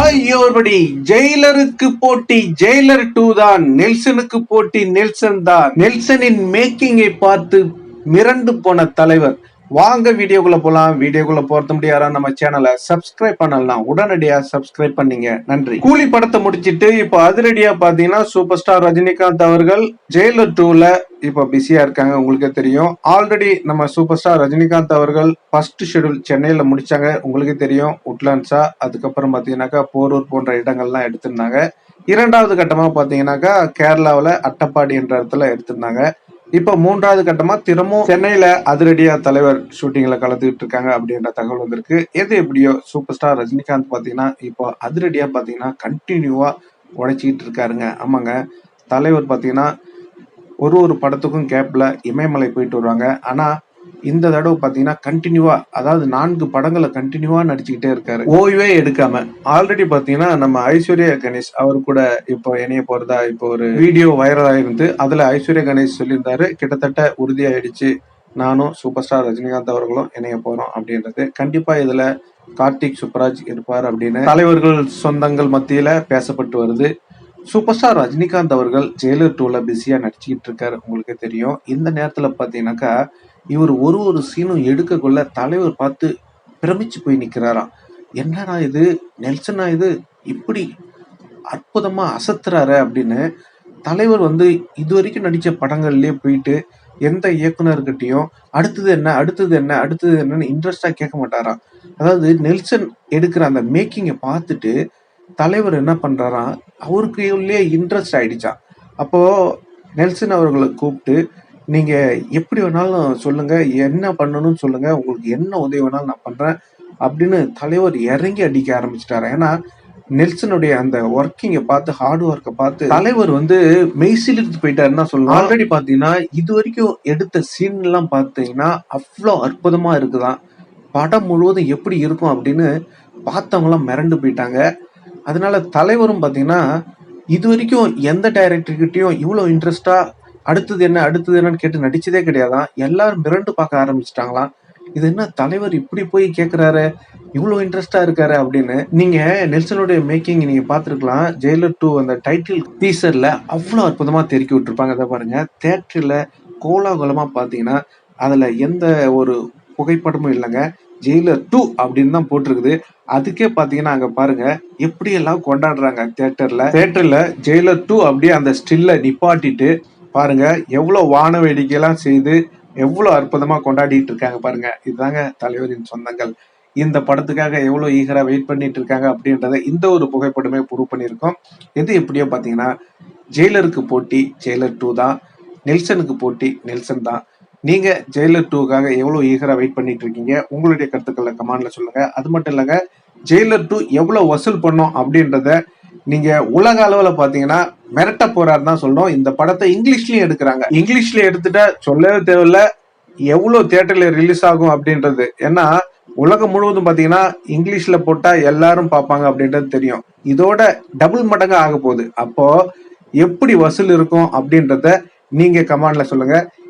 ஐயோபடி ஜெயிலருக்கு போட்டி Jailer two தான் நெல்சனுக்கு போட்டி நெல்சன் தான். நெல்சனின் மேக்கிங்கை பார்த்து மிரண்டு போன தலைவர் வாங்க வீடியோக்குள்ள போலாம். வீடியோக்குள்ள போறது முடியாரா நம்ம சேனலை சப்ஸ்கிரைப் பண்ணலாம் உடனடியா சப்ஸ்கிரைப் பண்ணீங்க. நன்றி. கூலி படத்தை முடிச்சிட்டு இப்போ அதிரடியா பாத்தீங்கன்னா சூப்பர் ஸ்டார் ரஜினிகாந்த் அவர்கள் ஜெயிலர் டூல இப்போ பிஸியா இருக்காங்க. உங்களுக்கே தெரியும். ஆல்ரெடி நம்ம சூப்பர் ஸ்டார் ரஜினிகாந்த் அவர்கள் ஃபர்ஸ்ட் ஷெட்யூல் சென்னையில முடிச்சாங்க. உங்களுக்கே தெரியும். உட்லான்ஸா அதுக்கப்புறம் பாத்தீங்கன்னாக்கா போரூர் போன்ற இடங்கள்லாம் எடுத்திருந்தாங்க. இரண்டாவது கட்டமா பாத்தீங்கன்னாக்கா கேரளாவில் அட்டப்பாடி என்ற இடத்துல எடுத்திருந்தாங்க. இப்ப மூன்றாவது கட்டமா திரும்பவும் சென்னையில அதிரடியா தலைவர் ஷூட்டிங்ல கலந்துகிட்டு இருக்காங்க அப்படின்ற தகவல் வந்திருக்கு. எது எப்படியோ சூப்பர் ஸ்டார் ரஜினிகாந்த் பாத்தீங்கன்னா இப்போ அதிரடியா பாத்தீங்கன்னா கண்டினியூவா உழைச்சிக்கிட்டு இருக்காருங்க. ஆமாங்க. தலைவர் பாத்தீங்கன்னா ஒரு ஒரு படத்துக்கும் கேப்ல இமயமலை போயிட்டு வருவாங்க. ஆனா இந்த தடவை பார்த்தீங்கன்னா கண்டினியூவா அதாவது நான்கு படங்களை கண்டினியூவா நடிச்சுக்கிட்டே இருக்காரு. ஓய்வே எடுக்காம ஆல்ரெடி பார்த்தீங்கன்னா நம்ம ஐஸ்வர்யா கணேஷ் அவர் கூட இப்போ இணைய போறதா இப்போ ஒரு வீடியோ வைரல் ஆயிருந்து அதுல ஐஸ்வர்யா கணேஷ் சொல்லியிருந்தாரு கிட்டத்தட்ட உறுதியாயிடுச்சு. நானும் சூப்பர் ஸ்டார் ரஜினிகாந்த் அவர்களும் இணைய போறோம் அப்படின்றது. கண்டிப்பா இதுல கார்த்திக் சுப்ராஜ் இருப்பார் அப்படின்னு தலைவர்கள் சொந்தங்கள் மத்தியில பேசப்பட்டு வருது. சூப்பர் ஸ்டார் ரஜினிகாந்த் அவர்கள் ஜெயிலர் டூல பிஸியா நடிச்சுக்கிட்டு இருக்காரு. உங்களுக்கு தெரியும். இந்த நேரத்துல பாத்தீங்கன்னாக்கா இவர் ஒரு ஒரு சீனும் எடுக்கக்குள்ள தலைவர் பார்த்து பிரமிச்சு போய் நிக்கிறாராம். என்னடா இது? நெல்சனா இது? இப்படி அற்புதமா அசத்துறாரு அப்படின்னு தலைவர் வந்து இது வரைக்கும் நடிச்ச படங்கள்லயே போயிட்டு எந்த இயக்குனர்கிட்டையும் அடுத்தது என்ன அடுத்தது என்ன அடுத்தது என்னன்னு இன்ட்ரெஸ்டா கேட்க மாட்டாராம். அதாவது நெல்சன் எடுக்கிற அந்த மேக்கிங்கை பார்த்துட்டு தலைவர் என்ன பண்றாராம்? அவருக்கு உள்ளே இன்ட்ரெஸ்ட் ஆயிடுச்சான் அப்போ நெல்சன் அவர்களை கூப்பிட்டு நீங்க எப்படி வேணாலும் சொல்லுங்க என்ன பண்ணணும்னு சொல்லுங்க உங்களுக்கு என்ன உதவி வேணாலும் நான் பண்றேன் அப்படின்னு தலைவர் இறங்கி அடிக்க ஆரம்பிச்சிட்டாரு. ஏன்னா நெல்சனுடைய அந்த ஒர்க்கிங்கை பார்த்து ஹார்ட் ஒர்க்கை பார்த்து தலைவர் வந்து மெய்சிலிருந்து போயிட்டாருன்னா சொல்லலாம் ஆல்ரெடி பாத்தீங்கன்னா இது வரைக்கும் எடுத்த சீன் எல்லாம் அவ்வளோ அற்புதமா இருக்குதான். படம் முழுவதும் எப்படி இருக்கும் அப்படின்னு பார்த்தவங்க எல்லாம் மிரண்டு போயிட்டாங்க. அதனால தலைவரும் பார்த்தீங்கன்னா இது வரைக்கும் எந்த டைரக்டர்கிட்டையும் இவ்வளோ இன்ட்ரெஸ்டாக அடுத்தது என்ன அடுத்தது என்னன்னு கேட்டு நடிச்சதே கிடையாதான். எல்லாரும் மிரண்டு பார்க்க ஆரம்பிச்சிட்டாங்களாம். இது என்ன தலைவர் இப்படி போய் கேட்குறாரு இவ்வளோ இன்ட்ரெஸ்டாக இருக்காரு அப்படின்னு. நீங்கள் நெல்சனுடைய மேக்கிங் நீங்கள் பார்த்துருக்கலாம். ஜெயிலர் டூ அந்த டைட்டில் டீசரில் அவ்வளோ அற்புதமாக தெருக்கி விட்டுருப்பாங்க. அதை பாருங்கள் தேட்டரில் கோலாகலமாக பார்த்தீங்கன்னா அதில் எந்த ஒரு புகைப்படமும் இல்லைங்க. ஜெயிலர் டூ அப்படின்னு தான் போட்டிருக்குது. அதுக்கே பாத்தீங்கன்னா அங்க பாருங்க எப்படி எல்லாம் கொண்டாடுறாங்க தியேட்டர்ல. தியேட்டர்ல ஜெயிலர் டூ அப்படியே அந்த ஸ்டில்ல நிப்பாட்டிட்டு பாருங்க எவ்வளவு வான வேடிக்கையெல்லாம் செய்து எவ்வளவு அற்புதமா கொண்டாடிட்டு இருக்காங்க பாருங்க. இதுதாங்க தலைவரின் சொந்தங்கள். இந்த படத்துக்காக எவ்வளவு ஈகரா வெயிட் பண்ணிட்டு இருக்காங்க அப்படின்றத இந்த ஒரு புகைப்படமே ப்ரூவ் பண்ணியிருக்கோம். எது எப்படியோ பாத்தீங்கன்னா ஜெயிலருக்கு போட்டி ஜெயிலர் டூ தான். நெல்சனுக்கு போட்டி நெல்சன் தான். நீங்க ஜெயிலர் டூக்காக எவ்வளவு ஈகரா வெயிட் பண்ணிட்டு இருக்கீங்க? உங்களுடைய கருத்துக்களை கமெண்ட்ல சொல்லுங்க. அது மட்டும் இல்லைங்க ஜெயிலர் டூ எவ்வளவு வசூல் பண்ணோம் அப்படின்றத நீங்க உலக அளவுல பாத்தீங்கன்னா மிரட்ட போறாரு தான் சொல்லணும். இந்த படத்தை இங்கிலீஷ்லயும் எடுக்கிறாங்க. இங்கிலீஷ்ல எடுத்துட்டா சொல்லவே தேவையில்ல. எவ்வளவு தியேட்டர்ல ரிலீஸ் ஆகும் அப்படின்றது. ஏன்னா உலகம் முழுவதும் பாத்தீங்கன்னா இங்கிலீஷ்ல போட்டா எல்லாரும் பார்ப்பாங்க அப்படின்றது தெரியும். இதோட டபுள் மடங்கு ஆக போகுது. அப்போ எப்படி வசூல் இருக்கும் அப்படின்றத நீங்க கமாண்ட்ல சொல்லுங்க.